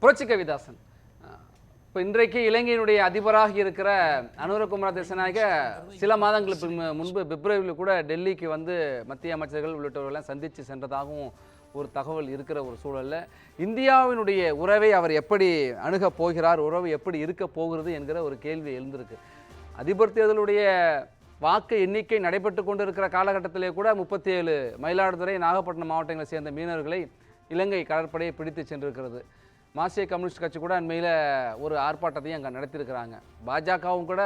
புரட்சி கவிதாசன். இப்போ இன்றைக்கு இலங்கையினுடைய அதிபராக இருக்கிற அனுரகுமார தேசநாயக சில மாதங்களுக்கு முன்பு பிப்ரவரியில் கூட டெல்லிக்கு வந்து மத்திய அமைச்சர்கள் உள்ளிட்டவர்களெல்லாம் சந்தித்து சென்றதாகவும் ஒரு தகவல் இருக்கிற ஒரு சூழலில். இந்தியாவினுடைய உறவை அவர் எப்படி அணுகப் போகிறார் உறவு எப்படி இருக்க போகிறது என்கிற ஒரு கேள்வி எழுந்திருக்கு. அதிபர் தேர்தலுடைய வாக்கு எண்ணிக்கை நடைபெற்று கொண்டிருக்கிற காலகட்டத்திலே கூட முப்பத்தி ஏழு மயிலாடுதுறை நாகப்பட்டினம் மாவட்டங்களை சேர்ந்த மீனவர்களை இலங்கை கடற்படையை பிடித்து சென்றிருக்கிறது. மார்க்சிய கம்யூனிஸ்ட் கட்சி கூட அண்மையில் ஒரு ஆர்ப்பாட்டத்தையும் அங்கே நடத்தியிருக்கிறாங்க. பாஜகவும் கூட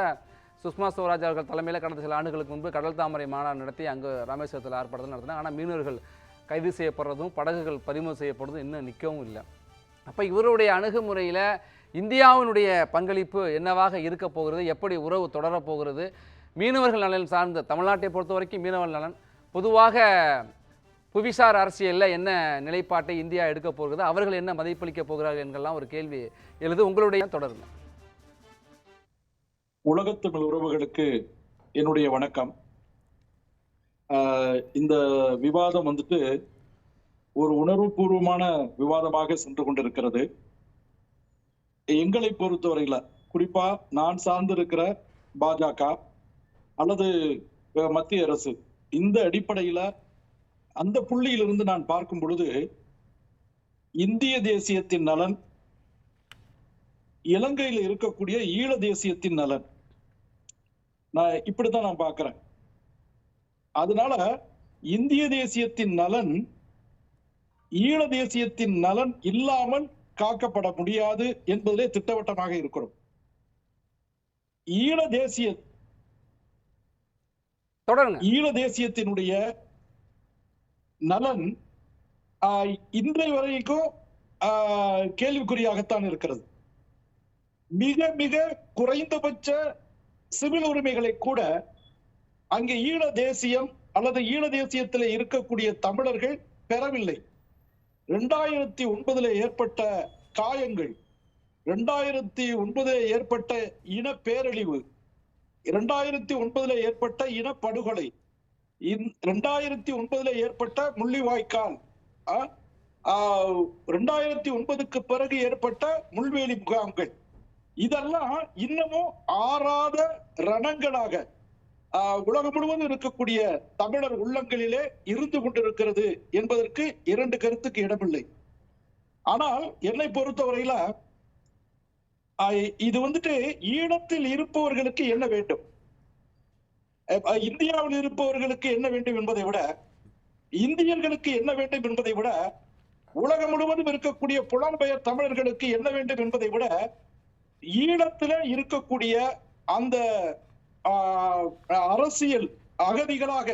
சுஷ்மா ஸ்வராஜ் அவர்கள் தலைமையில் கடந்த சில ஆண்டுகளுக்கு முன்பு கடல் தாமரை மாநாடு நடத்தி அங்கே ராமேஸ்வரத்தில் ஆர்ப்பாட்டத்தில் நடத்தினாங்க ஆனால் மீனவர்கள் கைது செய்யப்படுறதும் படகுகள் பறிமுதல் செய்யப்படுறதும் இன்னும் நிற்கவும் இல்லை. அப்போ இவருடைய அணுகுமுறையில் இந்தியாவினுடைய பங்களிப்பு என்னவாக இருக்க போகிறது எப்படி உறவு தொடரப் போகிறது மீனவர்கள் நலன் சார்ந்த தமிழ்நாட்டை பொறுத்த வரைக்கும் மீனவர் நலன் பொதுவாக புவிசார் அரசியலில் என்ன நிலைப்பாட்டை இந்தியா எடுக்க போகிறது அவர்கள் என்ன மதிப்பளிக்க போகிறார்கள் என்கெல்லாம் ஒரு கேள்வி எழுது. உங்களுடைய தொடருங்க உலகத்தமிழ் உறவுகளுக்கு என்னுடைய வணக்கம். இந்த விவாதம் வந்துட்டு ஒரு உணர்வுபூர்வமான விவாதமாக சென்று கொண்டிருக்கிறது. எங்களை பொறுத்தவரையில குறிப்பா நான் சார்ந்திருக்கிற பாஜக அல்லது மத்திய அரசு இந்த அடிப்படையில அந்த புள்ளியிலிருந்து நான் பார்க்கும் பொழுது இந்திய தேசியத்தின் நலன் இலங்கையில் இருக்கக்கூடிய ஈழ தேசியத்தின் நலன். நான் இப்படித்தான் நான் பார்க்கிறேன். அதனால இந்திய தேசியத்தின் நலன் ஈழ தேசியத்தின் நலன் இல்லாமல் காக்கப்பட முடியாது என்பதிலே திட்டவட்டமாக இருக்கிறோம். ஈழ தேசிய ஈழ தேசியத்தினுடைய நலன் ஆஹ், இன்றைய வரைக்கும் ஆஹ், கேள்விக்குறியாகத்தான் இருக்கிறது. மிக மிக குறைந்தபட்ச சிவில் உரிமைகளை கூட அங்கே ஈழ தேசியம் அல்லது ஈழ தேசியத்தில் இருக்கக்கூடிய தமிழர்கள் பெறவில்லை. ரெண்டாயிரத்தி ஒன்பதுல ஏற்பட்ட காயங்கள் ரெண்டாயிரத்தி ஒன்பதுல ஏற்பட்ட இன பேரழிவு இரண்டாயிரத்தி ஒன்பதுல ஏற்பட்ட இனப்படுகொலை ரெண்டாயிரத்தி ஒன்பதுல ஏற்பட்ட முள்ளிவாய்க்கால் ரெண்டாயிரத்தி ஒன்பதுக்கு பிறகு ஏற்பட்ட முள்வேலி முகாம்கள். இதெல்லாம் இன்னமும் ஆறாத ரணங்களாக உலகம் முழுவதும் இருக்கக்கூடிய தமிழர் உள்ளங்களிலே இருந்து கொண்டிருக்கிறது என்பதற்கு இரண்டு கருத்துக்கு இடமில்லை. ஆனால் என்னை பொறுத்தவரையில இது வந்துட்டு ஈழத்தில் இருப்பவர்களுக்கு என்ன வேண்டும்? இந்தியாவில் இருப்பவர்களுக்கு என்ன வேண்டும் என்பதை விட இந்தியர்களுக்கு என்ன வேண்டும் என்பதை விட உலகம் முழுவதும் இருக்கக்கூடிய புலம்பெயர் தமிழர்களுக்கு என்ன வேண்டும் என்பதை விட ஈழத்துல இருக்கக்கூடிய அந்த ஆஹ், அரசியல் அகதிகளாக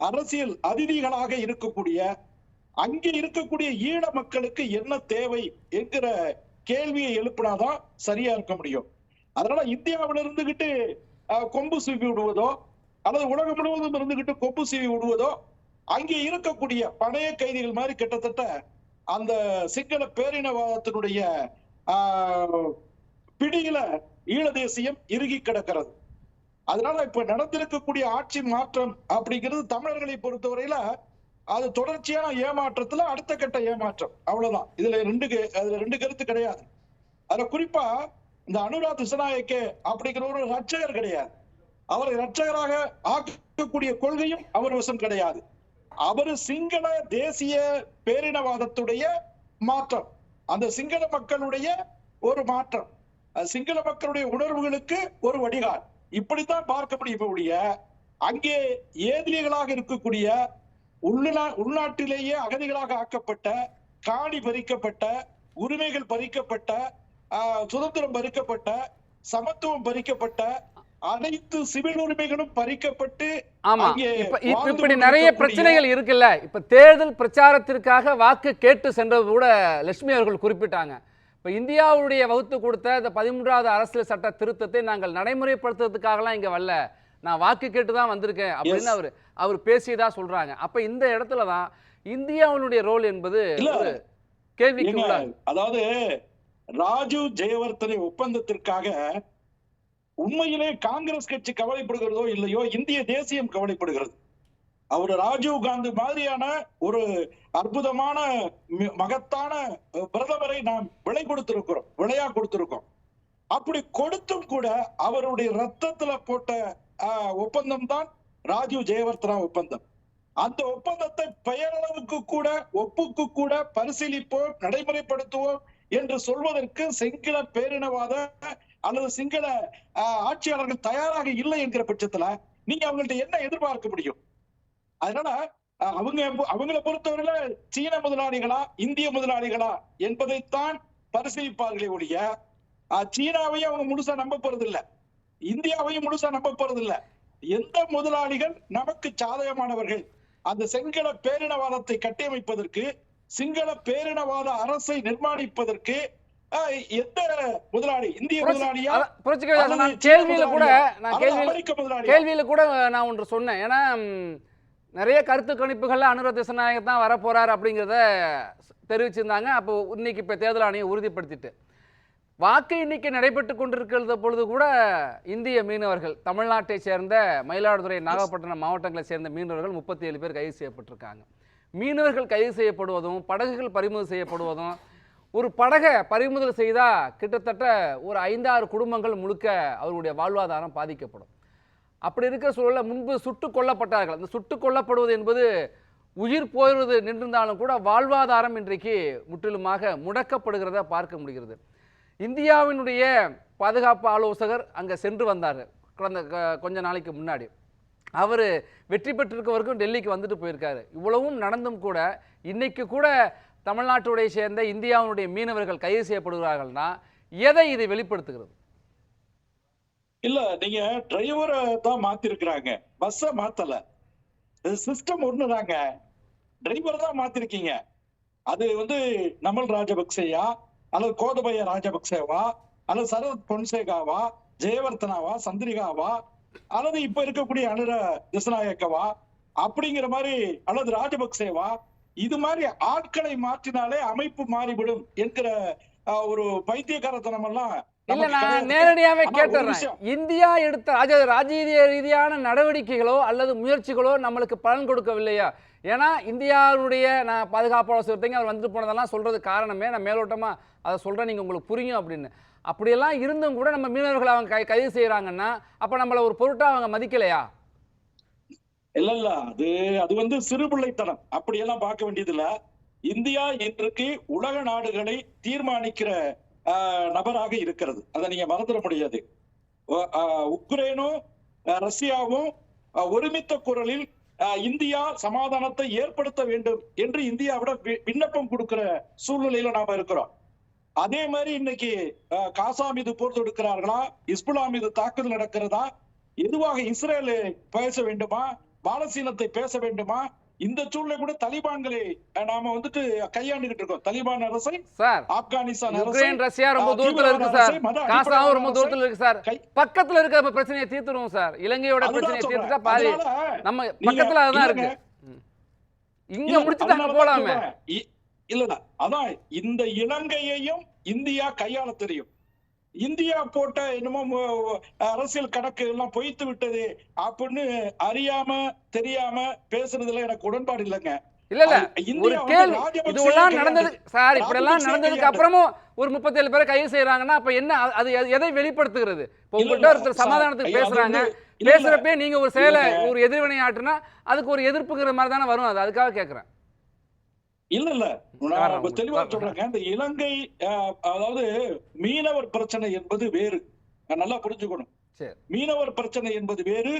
அரசியல் அதிதிகளாக இருக்கக்கூடிய அங்கே இருக்கக்கூடிய ஈழ மக்களுக்கு என்ன தேவை என்கிற கேள்வியை எழுப்பினாதான் சரியா இருக்க முடியும். அதனால இந்தியாவில இருந்துகிட்டு கொம்பு சீவி விடுவதோ அல்லது உலகம் முழுவதும் இருந்துகிட்டு கொப்பு சீவி விடுவதோ அங்கே இருக்கக்கூடிய பழைய கைதிகள் மாதிரி கிட்டத்தட்ட அந்த சிங்கள பேரினவாதத்தினுடைய ஆஹ், பிடியில ஈழ தேசியம் இறுகி கிடக்கிறது. அதனால இப்ப நடந்திருக்கக்கூடிய ஆட்சி மாற்றம் அப்படிங்கிறது தமிழர்களை பொறுத்தவரையில அது தொடர்ச்சியான ஏமாற்றத்துல அடுத்த கட்ட ஏமாற்றம். அவ்வளவுதான். இதுல ரெண்டு கே- அதுல ரெண்டு கருத்து கிடையாது. அதுல குறிப்பா இந்த அனுராத் திசநாயக்கே அப்படிங்கிற ஒரு ரட்சகர் கிடையாது. அவரை ரட்சகராக ஆக்கக்கூடிய கொள்கையும் அவர் வசம் கிடையாது. அவர் சிங்கள தேசிய பேரினவாதத்துடைய மாற்றம். அந்த சிங்கள மக்களுடைய ஒரு மாற்றம். சிங்கள மக்களுடைய உணர்வுகளுக்கு ஒரு வடிகால். இப்படித்தான் பார்க்க முடியும் அங்கே ஏதிலிகளாக இருக்கக்கூடிய உள்நா உள்நாட்டிலேயே அகதிகளாக ஆக்கப்பட்ட காணி பறிக்கப்பட்ட உரிமைகள் பறிக்கப்பட்ட ஆஹ், சுதந்திரம் பறிக்கப்பட்ட சமத்துவம் பறிக்கப்பட்ட அனைத்து சிவில் உரிமைகளும் பறிக்கப்பட்டு ஆமா. இப்ப இப்படி நிறைய பிரச்சனைகள் இருக்குல்ல. இப்ப தேர்தல் பிரச்சாரத்திற்காக வாக்கு கேட்டு சென்றது கூட லட்சுமி அவர்கள் குறிப்பிட்டாங்க. இப்ப இந்தியாவுடைய வகுத்து கொடுத்த இந்த பதிமூன்றாவது அரசியல் சட்ட திருத்தத்தை நாங்கள் நடைமுறைப்படுத்துறதுக்காகலாம் இங்க வரல. நான் வாக்கு கேட்டு தான் வந்திருக்கேன் அப்படின்னு அவர் அவர் பேசியதா சொல்றாங்க. அப்ப இந்த இடத்துல தான் இந்தியாவினுடைய ரோல் என்பது கேள்விக்கு அதாவது ராஜீவ் ஜெயவர்தனை ஒப்பந்தத்திற்காக உண்மையிலே காங்கிரஸ் கட்சி கவலைப்படுகிறதோ இல்லையோ இந்திய தேசியம் கவலைப்படுகிறது. அவர் ராஜீவ் காந்தி மாதிரியான ஒரு அற்புதமான மகத்தான பிரதமரை நாம் விலை கொடுத்திருக்கிறோம் விலையா கொடுத்திருக்கோம். அப்படி கொடுத்தும் கூட அவருடைய ரத்தத்துல போட்ட ஆஹ், ஒப்பந்தம் தான் ராஜீவ் ஜெயவர்த்தனா ஒப்பந்தம். அந்த ஒப்பந்தத்தை பெயரளவுக்கு கூட ஒப்புக்கு கூட பரிசீலிப்போம் நடைமுறைப்படுத்துவோம் என்று சொல்வதற்கு சிங்கள பேரினவாத அல்லது சிங்கள ஆட்சியாளர்கள் தயாராக இல்லை என்கிற பட்சத்துல நீங்க அவங்கள்ட்ட என்ன எதிர்பார்க்க முடியும்? அதனால அவங்க அவங்கள பொறுத்தவரையில சீன முதலாளிகளா இந்திய முதலாளிகளா என்பதைத்தான் பரிசீலிப்பார்களே ஒழிய சீனாவையும் அவங்க முழுசா நம்ப போறது இல்ல இந்தியாவையும் முழுசா நம்ப போறது இல்ல எந்த முதலாளிகள் நமக்கு சாதகமானவர்கள்? அந்த சிங்கள பேரினவாதத்தை கட்டியமைப்பதற்கு சிங்கள பேரினவாத அரசை நிர்மாணிப்பதற்கு எந்த முதலாளி? இந்திய முதலாளியா? புரட்சி கேள்வியில கூட? நான் கேள்வியில கேள்வியில கூட நான் ஒன்று சொன்னேன். ஏன்னா நிறைய கருத்து கணிப்புகள்ல அனுர திசநாயகர் தான் வரப்போறார் அப்படிங்கிறத தெரிவிச்சிருந்தாங்க. அப்போ இன்னைக்கு இப்போ தேர்தல் ஆணையம் உறுதிப்படுத்திட்டு. வாக்கு எண்ணிக்கை நடைபெற்று கொண்டிருக்கிறது பொழுது கூட இந்திய மீனவர்கள் தமிழ்நாட்டை சேர்ந்த மயிலாடுதுறை நாகப்பட்டினம் மாவட்டங்களை சேர்ந்த மீனவர்கள் முப்பத்தி ஏழு பேர் கைது செய்யப்பட்டிருக்காங்க. மீனவர்கள் கைது செய்யப்படுவதும் படகுகள் பறிமுதல் செய்யப்படுவதும் ஒரு படகை பறிமுதல் செய்தால் கிட்டத்தட்ட ஒரு ஐந்தாறு குடும்பங்கள் முழுக்க அவருடைய வாழ்வாதாரம் பாதிக்கப்படும். அப்படி இருக்கிற சூழலில் முன்பு சுட்டு கொல்லப்பட்டார்கள். அந்த சுட்டு கொல்லப்படுவது என்பது உயிர் போயிடுவது நின்றிருந்தாலும் கூட வாழ்வாதாரம் இன்றைக்கு முற்றிலுமாக முடக்கப்படுகிறத பார்க்க முடிகிறது. இந்தியாவினுடைய பாதுகாப்பு ஆலோசகர் அங்கே சென்று வந்தார். கடந்த க- கொஞ்ச நாளைக்கு முன்னாடி. அவர் வெற்றி பெற்றிருக்க வரைக்கும் டெல்லிக்கு வந்துட்டு போயிருக்காரு. இவ்வளவும் நடந்தும் கூட இன்னைக்கு கூட தமிழ்நாட்டுடைய சேர்ந்த இந்தியாவினுடைய மீனவர்கள் கைது செய்யப்படுகிறார்கள்னா எதை இது வெளிப்படுத்துகிறது? இல்ல நீங்க டிரைவரை தான் மாத்திருக்கிறாங்க. பஸ்ஸ மாத்தல. சிஸ்டம் ஒண்ணுதாங்க. டிரைவர் தான் மாத்திருக்கீங்க. அது வந்து நமல் ராஜபக்சேயா அல்லது கோதபய ராஜபக்சேவா அல்லது சரத் பொன்சேகாவா ஜெயவர்த்தனாவா சந்திரிகாவா அல்லது இப்ப இருக்கக்கூடிய அனுர திசநாயக்கவா அப்படிங்கிற மாதிரி அல்லது ராஜபக்சேவா இது மாதிரி ஆட்களை மாற்றினாலே அமைப்பு மாறிவிடும் என்கிற ஒரு பைத்தியக்காரத்தனம் எல்லாம் இல்ல நான். நேரடியாவே கேட்டுறேன். இந்தியா எடுத்த ராஜ ராஜீய ரீதியான நடவடிக்கைகளோ அல்லது முயற்சிகளோ நம்மளுக்கு பலன் கொடுக்கவில்லையா ஏன்னா இந்தியாவுடைய நான் பாதுகாப்பு ஆலோசகர்த்தங்க அவர் வந்துட்டு போனதெல்லாம் சொல்றது காரணமே நான் மேலோட்டமா அதை சொல்றேன் நீங்க உங்களுக்கு புரியும் அப்படின்னு அப்படியெல்லாம் இருந்தும் கூட நம்ம மீனவர்கள் அவங்க கை கைது செய்யறாங்கன்னா அப்ப நம்மள ஒரு பொருட்டா அவங்க மதிக்கலையா இல்ல இல்ல. அது அது வந்து சிறுபிள்ளைத்தனம் அப்படியெல்லாம் பார்க்க வேண்டியது இல்ல இந்தியா இன்றைக்கு உலக நாடுகளை தீர்மானிக்கிற நபராக இருக்கிறது. அதை நீங்க மறந்துட முடியாது. உக்ரைனும் ரஷ்யாவும் ஒருமித்த குரலில் இந்தியா சமாதானத்தை ஏற்படுத்த வேண்டும் என்று இந்தியாவிட வி- விண்ணப்பம் கொடுக்கிற சூழ்நிலையில நாம இருக்கிறோம். அதே மாதிரி இன்னைக்கு ஆஹ், காசா மீது போர் தொடுக்கிறார்களா? இஸ்புலா மீது தாக்குதல் நடக்கிறதா? எதுவாக இஸ்ரேல் பேச வேண்டுமா? பாலஸ்தீனத்தை பேச வேண்டுமா? இந்த சூழ்நிலை கூட தலிபான்களை நாம வந்துட்டு கையாண்டுகிட்டு இருக்கோம். தலிபான் அரசை சார் ஆப்கானிஸ்தான் யுக்ரைன் ரஷ்யா ரொம்ப தூரத்துல இருக்கு சார். காசாவும் ரொம்ப தூரத்துல இருக்கு சார். பக்கத்துல இருக்க பிரச்சனையை தீர்த்துருவோம் சார். இலங்கையோட பிரச்சனையை. தீர்த்துட்டா பாதி நம்ம பக்கத்துல அதுதான். இருக்கு. இங்க முடிச்சுட்டு அங்க போலாமே. இல்ல அதான் இந்த இலங்கையையும் இந்தியா கையாள தெரியும். இந்தியா போட்ட என்னமோ அரசியல் கணக்கு எல்லாம் பொய்த்து விட்டது அப்படின்னு அறியாம தெரியாம பேசுறதுல எனக்கு உடன்பாடு இல்லைங்க இல்ல இல்ல ஒரு கேள்வி இதுவெல்லாம். நடந்தது சார் இப்படி எல்லாம் நடந்ததுக்கு. அப்புறமும் ஒரு முப்பத்தேழு பேரை கைது செய்யறாங்கன்னா அப்ப என்ன அது- எதை வெளிப்படுத்துகிறது இப்போ உங்கள்கிட்ட ஒருத்தர் சமாதானத்துக்கு பேசுறாங்க. பேசுறப்பே நீங்க ஒரு செயலை. ஒரு எதிர்வினை ஆட்டுனா அதுக்கு ஒரு எதிர்ப்புங்கிற மாதிரி தானே வரும் அது அதுக்காக கேக்குறேன் இல்ல இல்ல. நான் தெளிவா. சொல்றேங்க. இந்த இலங்கை அதாவது மீனவர் பிரச்சனை என்பது வேறு. நல்லா புரிஞ்சுக்கணும். சரி. மீனவர் பிரச்சனை என்பது வேறு.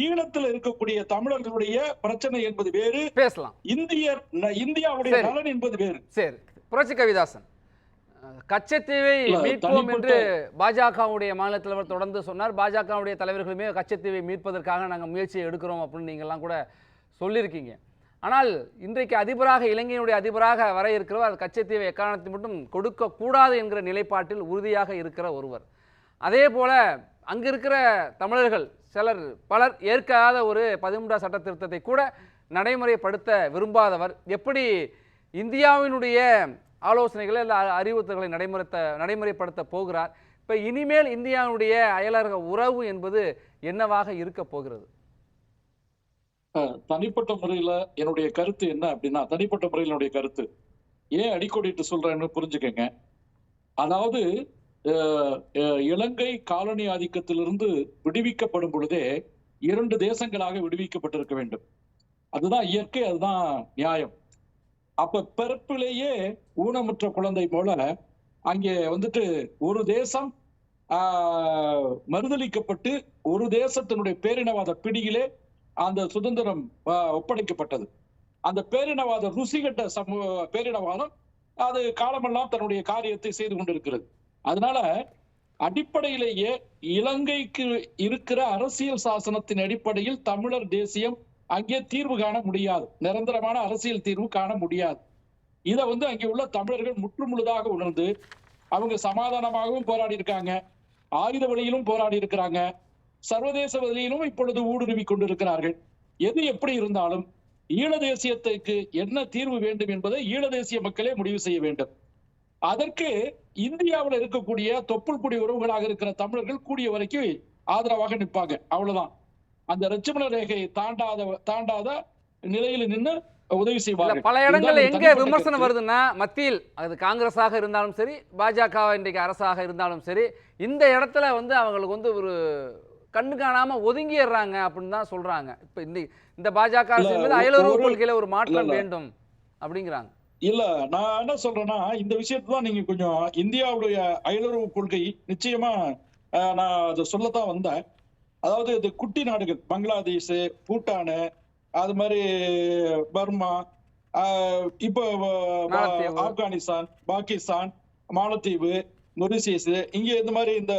ஈழத்துல இருக்கக்கூடிய தமிழர்களுடைய பிரச்சனை என்பது வேறு. பேசலாம். இந்தியர் இந்தியாவுடைய. நலன் என்பது வேறு. சரி. புரட்சி கவிதாசன். கச்சத்தீவை மீட்போம் என்று பாஜகவுடைய மாநில தலைவர் தொடர்ந்து சொன்னார். பாஜகவுடைய தலைவர்களுமே கச்சத்தீவை மீட்பதற்காக நாங்கள் முயற்சி எடுக்கிறோம் அப்படின்னு நீங்கள்லாம் கூட சொல்லியிருக்கீங்க. ஆனால் இன்றைக்கு அதிபராக இலங்கையினுடைய அதிபராக வர இருக்கிறவர் கச்சத்தீவை எக்காரணத்தை மட்டும் கொடுக்கக்கூடாது என்கிற நிலைப்பாட்டில் உறுதியாக இருக்கிற ஒருவர். அதே போல் அங்கிருக்கிற தமிழர்கள் சிலர் பலர் ஏற்காத ஒரு பதிமூன்றாம் சட்ட திருத்தத்தை கூட நடைமுறைப்படுத்த விரும்பாதவர். எப்படி இந்தியாவினுடைய ஆலோசனைகளை இல்லை அறிவுறுத்தல்களை நடைமுறைத்த நடைமுறைப்படுத்த போகிறார்? இப்போ இனிமேல் இந்தியாவுடைய அயலக உறவு என்பது என்னவாக இருக்க போகிறது? தனிப்பட்ட முறையில என்னுடைய கருத்து என்ன அப்படின்னா தனிப்பட்ட முறையில் என்னுடைய கருத்து. ஏன் அடிக்கோடிட்டு சொல்றேன்னு புரிஞ்சுக்கங்க. அதாவது அஹ், அஹ், இலங்கை காலனி ஆதிக்கத்திலிருந்து விடுவிக்கப்படும் பொழுதே இரண்டு தேசங்களாக விடுவிக்கப்பட்டிருக்க வேண்டும். அதுதான் இயற்கை அதுதான் நியாயம். அப்ப பிறப்பிலேயே ஊனமுற்ற குழந்தை போல அங்கே வந்துட்டு ஒரு தேசம் ஆஹ், ஒரு தேசத்தினுடைய பேரினவாத பிடியிலே அந்த சுதந்திரம் ஒப்படைக்கப்பட்டது. அந்த பேரினவாத ருசிகட்ட சமூக பேரினவாதம் அது காலமெல்லாம் தன்னுடைய காரியத்தை செய்து கொண்டிருக்கிறது. அதனால அடிப்படையிலேயே இலங்கைக்கு இருக்கிற அரசியல் சாசனத்தின் அடிப்படையில் தமிழர் தேசியம் அங்கே தீர்வு காண முடியாது. நிரந்தரமான அரசியல் தீர்வு காண முடியாது. இதை வந்து அங்கே உள்ள தமிழர்கள் முற்றுமுழுதாக உணர்ந்து அவங்க சமாதானமாகவும் போராடி இருக்காங்க ஆயுத வழியிலும் போராடி இருக்கிறாங்க சர்வதேச வழியிலும் இப்பொழுது ஊடுருவி கொண்டிருக்கிறார்கள். எது எப்படி இருந்தாலும் ஈழ தேசியத்துக்கு என்ன தீர்வு வேண்டும் என்பதை ஈழ தேசிய மக்களே முடிவு செய்ய வேண்டும். அதற்கு இந்தியாவில் இருக்கக்கூடிய தொப்புள் குடி உறவுகளாக இருக்கிற தமிழர்கள் கூடிய வரைக்கும் ஆதரவாக நிற்பாங்க. அவ்வளவுதான். அந்த லட்சுமண ரேகையை தாண்டாத தாண்டாத நிலையில நின்னு உதவி செய்வார்கள். பல இடங்கள்ல எங்க விமர்சனம். வருதுன்னா மத்தியில் அது காங்கிரஸாக இருந்தாலும் சரி பாஜக இன்றைக்கு அரசாக இருந்தாலும் சரி இந்த இடத்துல வந்து அவங்களுக்கு வந்து ஒரு கண்ணு காணாம ஒதுங்கிடுறாங்க அப்படின்னு தான் சொல்றாங்க இப்ப இந்த இந்த பாஜக அரசு அயலுறவு கொள்கையில ஒரு மாற்றம். வேண்டும் அப்படிங்கிறாங்க இல்ல நான் என்ன சொல்றேன்னா இந்த விஷயத்தை தான் நீங்க கொஞ்சம் இந்தியாவுடைய அயலுறவு கொள்கை நிச்சயமா நான் அதை சொல்லத்தான் வந்தேன் அதாவது இது குட்டி நாடுகள் பங்களாதேஷ் பூட்டானு அது மாதிரி பர்மா இப்போ. ஆப்கானிஸ்தான் பாகிஸ்தான் மாலத்தீவு மொரிசியஸ் இங்க இந்த மாதிரி இந்த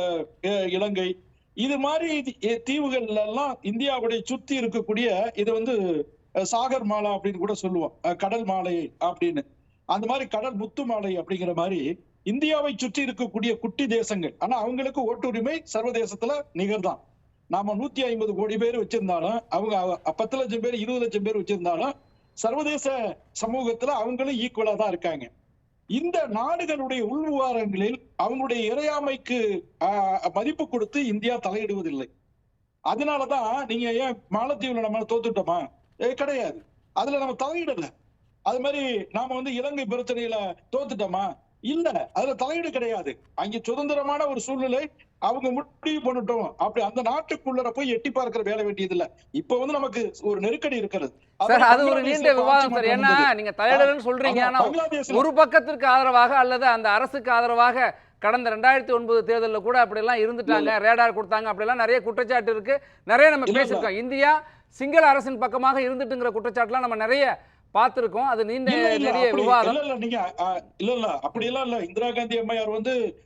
இலங்கை இது மாதிரி தி- தீவுகள்ல எல்லாம் இந்தியாவுடைய சுத்தி இருக்கக்கூடிய இது வந்து சாகர் மாலா அப்படின்னு கூட சொல்லுவோம். கடல் மாலை அப்படின்னு. அந்த மாதிரி கடல் முத்து மாலை அப்படிங்கிற மாதிரி இந்தியாவை சுற்றி இருக்கக்கூடிய குட்டி தேசங்கள். ஆனா அவங்களுக்கு ஓட்டுரிமை சர்வதேசத்துல நிகர்தான். நாம நூத்தி ஐம்பது கோடி பேர் வச்சிருந்தாலும் அவங்க பத்து லட்சம் பேர் இருபது லட்சம் பேர் வச்சிருந்தாலும் சர்வதேச சமூகத்துல அவங்களும் ஈக்குவலா தான் இருக்காங்க. இந்த நாடுகளுடைய உள் விவகாரங்களில் அவங்களுடைய இறையாமைக்கு ஆஹ், மதிப்பு கொடுத்து இந்தியா தலையிடுவதில்லை. அதனாலதான் நீங்க ஏன் மாலத்தீவுல நம்ம தோத்துட்டோமா? கிடையாது. அதுல நம்ம தலையிடல. அது மாதிரி நாம வந்து இலங்கை பிரச்சனையில தோத்துட்டோமா? இல்ல அதுல தலையீடு கிடையாது. அங்க சுதந்திரமான ஒரு சூழ்நிலை அவங்க முடிவு பண்ணட்டும். அப்படி அந்த நாட்டுக்குள்ளர போய் எட்டி பார்க்கிற வேலை வேண்டியது இல்ல இப்ப வந்து நமக்கு ஒரு நெருக்கடி இருக்கிறது. சார் அது ஒரு நீண்ட விவாதம் சார். ஏன்னா. நீங்க தலையிடலன்னு சொல்றீங்க. ஆனா ஒரு பக்கத்திற்கு ஆதரவாக அல்லது அந்த அரசுக்கு ஆதரவாக கடந்த ரெண்டாயிரத்தி ஒன்பது தேர்தலில் கூட அப்படியெல்லாம் இருந்துட்டாங்க. ரேடார் கொடுத்தாங்க. அப்படிலாம் நிறைய குற்றச்சாட்டு இருக்கு. நிறைய நம்ம. பேசியிருக்கோம். இந்தியா சிங்கள அரசின் பக்கமாக இருந்துட்டுங்கிற குற்றச்சாட்டுலாம் நம்ம நிறைய பார்த்திருக்கோம். அது நீண்ட நிறைய அப்படி- விவாதம். இல்ல, நீங்க இல்ல இல்ல அப்படி எல்லாம் இல்ல. இந்திரா காந்தி அம்மையார் வந்து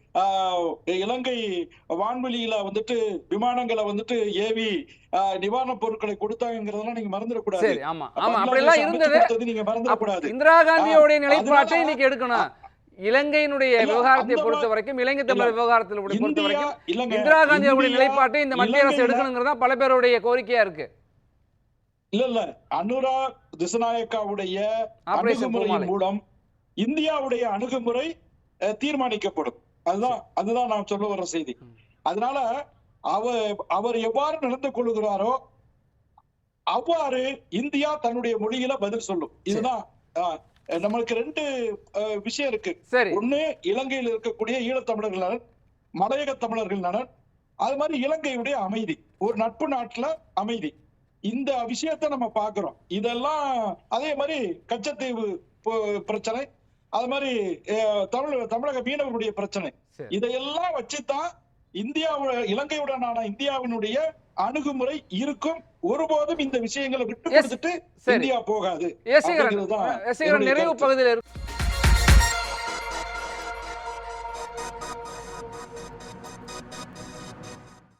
இலங்கை வான்வெளியில வந்துட்டு விமானங்களை வந்துட்டு ஏவி நிவாரணப் பொருட்களை கொடுத்தாங்கிறதெல்லாம் நீங்க மறந்துடக்கூடாது. சரி ஆமா. ஆமா அப்படிலாம் அமைச்சு இருந்தது. நீங்க மறந்துடக்கூடாது. இந்திரா காந்தியோடைய நிலைப்பாட்டை இன்னைக்கு எடுக்கணும். இலங்கையினுடைய விவகாரத்தை பொறுத்த வரைக்கும் இலங்கை தமிழர் விவகாரத்தில் பொறுத்த வரைக்கும் இந்திரா காந்தியோடைய இந்தியா, நிலைப்பாட்டை இந்த மத்திய அரசு எடுக்கணுங்கிறது பல பேருடைய கோரிக்கையா இருக்கு. இல்ல இல்ல அனுரா திசநாயக்காவுடைய. அணுகுமுறையின் மூலம் இந்தியாவுடைய அணுகுமுறை தீர்மானிக்கப்படும். அதுதான் அதுதான் நான் சொல்ல வர்ற செய்தி. அதனால அவர் அவர் எவ்வாறு நடந்து கொள்கிறாரோ அவ்வாறு இந்தியா தன்னுடைய மொழியில பதில் சொல்லும். இதுதான் நம்மளுக்கு ரெண்டு விஷயம் இருக்கு. ஒண்ணு இலங்கையில் இருக்கக்கூடிய ஈழத்தமிழர்கள் நலன் மலையக தமிழர்கள் நலன் அது மாதிரி இலங்கையுடைய அமைதி. ஒரு நட்பு நாட்டுல அமைதி. இந்த விஷயத்தை நம்ம பாக்குறோம் இதெல்லாம் அதே மாதிரி கச்சத்தீவு பிரச்சனை அது மாதிரி தமிழ் தமிழக மீனவர்களுடைய பிரச்சனை. இதையெல்லாம் வச்சுதான் இந்தியாவோட இலங்கையுடனான இந்தியாவினுடைய அணுகுமுறை இருக்கும் ஒருபோதும் இந்த விஷயங்களை விட்டு. கொடுத்துட்டு. இந்தியா போகாது நிறைவு. பகுதியில் இருக்கு